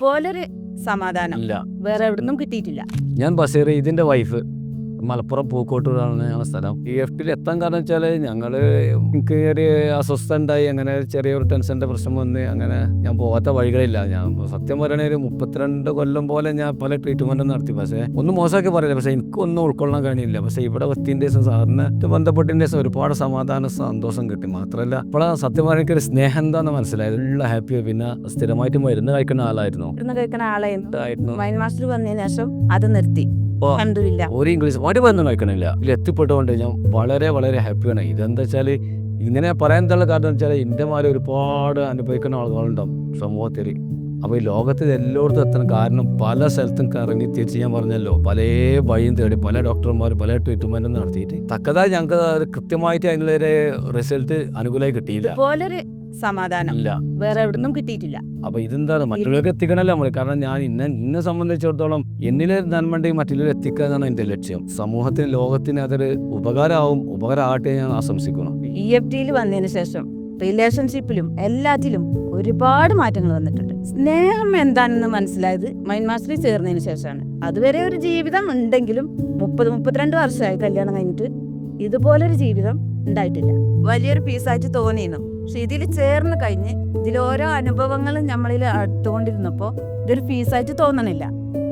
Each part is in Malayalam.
പോലൊരു സമാധാനം. ഇല്ല. വേറെ നിന്നും കിട്ടിയിട്ടില്ല. ഞാൻ ബസീർ ഇതിന്റെ വൈഫ് മലപ്പുറം പൂക്കോട്ടൂരാണ് ഞങ്ങളുടെ സ്ഥലം. ഈ ടിയിൽ എത്താൻ കാരണം വെച്ചാൽ ഞങ്ങൾ എനിക്ക് ഒരു അസ്വസ്ഥ ഉണ്ടായി അങ്ങനെ ചെറിയൊരു ടെൻഷന്റെ പ്രശ്നം വന്ന് അങ്ങനെ ഞാൻ പോകാത്ത വഴികളില്ല. ഞാൻ സത്യം പറയണേ ഒരു മുപ്പത്തിരണ്ട് കൊല്ലം പോലെ ഞാൻ പല ട്രീറ്റ്മെന്റും നടത്തി. പക്ഷേ ഒന്നും മോശമാക്കി പറയില്ല. പക്ഷേ എനിക്കൊന്നും ഉൾക്കൊള്ളാൻ കഴിഞ്ഞില്ല പക്ഷേ ഇവിടെ എത്തിയതിന്റെ ദിവസം സാറിന് ബന്ധപ്പെട്ടതിന്റെ ദിവസം ഒരുപാട് സമാധാനം സന്തോഷം കിട്ടി. മാത്രമല്ല ഇപ്പോഴാണ് സത്യം പറഞ്ഞ എനിക്കൊരു സ്നേഹം എന്താണെന്ന് മനസ്സിലായത് ഉള്ള ഹാപ്പി പിന്നെ സ്ഥിരമായിട്ട് മരുന്ന് കഴിക്കുന്ന ആളായിരുന്നു. മരുന്ന് കഴിക്കുന്ന ആളായിരുന്നു. മൈൻ മാസ്റ്റർ വന്നതിന് ശേഷം അത് നിർത്തി. അൽഹംദുലില്ല ഒരു ഇംഗ്ലീഷ് ഒരു ബന്ധം കഴിക്കണില്ല. ഇതിൽ എത്തിപ്പെട്ടുകൊണ്ട് ഞാൻ വളരെ വളരെ ഹാപ്പിയാണ് ഇതെന്താ വെച്ചാൽ ഇങ്ങനെ പറയാൻ കാരണം കാരണം വെച്ചാൽ മാതിരി ഒരുപാട് അനുഭവിക്കുന്ന ആളുകളുണ്ടാവും സമൂഹത്തിൽ. അപ്പോൾ ഈ ലോകത്തിൽ എല്ലായിടത്തും എത്തണം. കാരണം പല സ്ഥലത്തും കറങ്ങി തിരിച്ച് ഞാൻ പറഞ്ഞല്ലോ പല വഴിയും തേടി പല ഡോക്ടർമാർ പല ട്രീറ്റ്മെന്റും നടത്തിയിട്ട്. തക്കതായി ഞങ്ങൾക്ക് കൃത്യമായിട്ട് അതിനുള്ളൊരു റിസൾട്ട് അനുകൂലമായി കിട്ടിയില്ല. സമാധാനം. വേറെ എവിടുന്നും കിട്ടിയിട്ടില്ല. അപ്പോൾ ഇതെന്താണ്? മറ്റുള്ളവർക്ക് എത്തിക്കണമല്ലോ നമ്മൾ കാരണം ഞാൻ ഇന്ന ഇന്നെ സംബന്ധിച്ചിടത്തോളം എന്നിലെ നന്മണ്ടെങ്കിൽ മറ്റുള്ളവർ എത്തിക്കുക എന്നാണ് എന്റെ ലക്ഷ്യം. സമൂഹത്തിന് ലോകത്തിന് അതൊരു ഉപകാരമാവും ഉപകാരമാകട്ടെ ഞാൻ ആശംസിക്കുന്നു. ഇ എഫ് ടിയിൽ വന്നതിന് ശേഷം റിലേഷൻഷിപ്പിലും എല്ലാത്തിലും ഒരുപാട് മാറ്റങ്ങൾ വന്നിട്ടുണ്ട്. സ്നേഹം എന്താണെന്ന് മനസ്സിലായത് മൈൻ മാസ്റ്ററിൽ ചേർന്നതിന് ശേഷമാണ്. അതുവരെ ഒരു ജീവിതം ഉണ്ടെങ്കിലും മുപ്പത് മുപ്പത്തിരണ്ട് വർഷമായി കല്യാണം കഴിഞ്ഞിട്ട് ഇതുപോലൊരു ജീവിതം ഉണ്ടായിട്ടില്ല. വലിയൊരു പീസായിട്ട് തോന്നിയിരുന്നു. പക്ഷെ ഇതിൽ ചേർന്ന് കഴിഞ്ഞ് ഇതിൽ ഓരോ അനുഭവങ്ങളും നമ്മളിൽ അടുത്തുകൊണ്ടിരുന്നപ്പോൾ ഇതൊരു ഫീസായിട്ട് തോന്നണില്ല.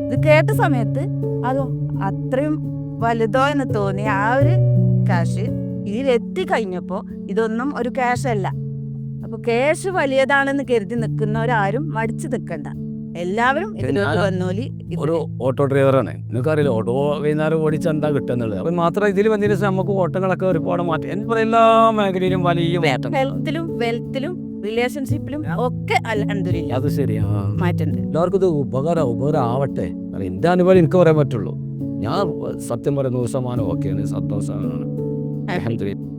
ഇത് കേട്ട സമയത്ത് അത് അത്രയും വലുതോ എന്ന് തോന്നി ആ ഒരു ക്യാഷ് ഇതിലെത്തി കഴിഞ്ഞപ്പോൾ ഇതൊന്നും ഒരു ക്യാഷ് അല്ല. അപ്പോൾ ക്യാഷ് വലിയതാണെന്ന് കരുതി നിൽക്കുന്നവരാരും മടിച്ചു നിൽക്കണ്ട എല്ലാവരും ഞാൻ- ഒരു ഓട്ടോ ഡ്രൈവറാണ്. നിങ്ങൾക്കറിയില്ല ഓട്ടോ വൈകുന്നേരം ഓടിച്ച് എന്താ കിട്ടുന്നുള്ളത്? അപ്പോൾ മാത്രം ഇതിൽ വന്നിട്ട് നമുക്ക് ഓട്ടങ്ങളൊക്കെ ഒരുപാട് മാറ്റം. എന്താ എല്ലാ മേഖലയിലും വലിയ മാറ്റം. ഹെൽത്തിലും വെൽത്തിലും റിലേഷൻഷിപ്പിലും ഒക്കെ അൽഹംദുലില്ല. അത് ശരിയാ. മാറ്റുണ്ട്. എല്ലാവർക്കും ഇത് ഉപകാരം ഉപകാരം ആവട്ടെ എന്റെ അനുഭവം എനിക്ക് പറയാൻ പറ്റുള്ളൂ. ഞാൻ സത്യം പറയുന്ന നൂറ് ശതമാനം ഓക്കെയാണ് സന്തോഷമാണ് അൽഹംദുലില്ലാ.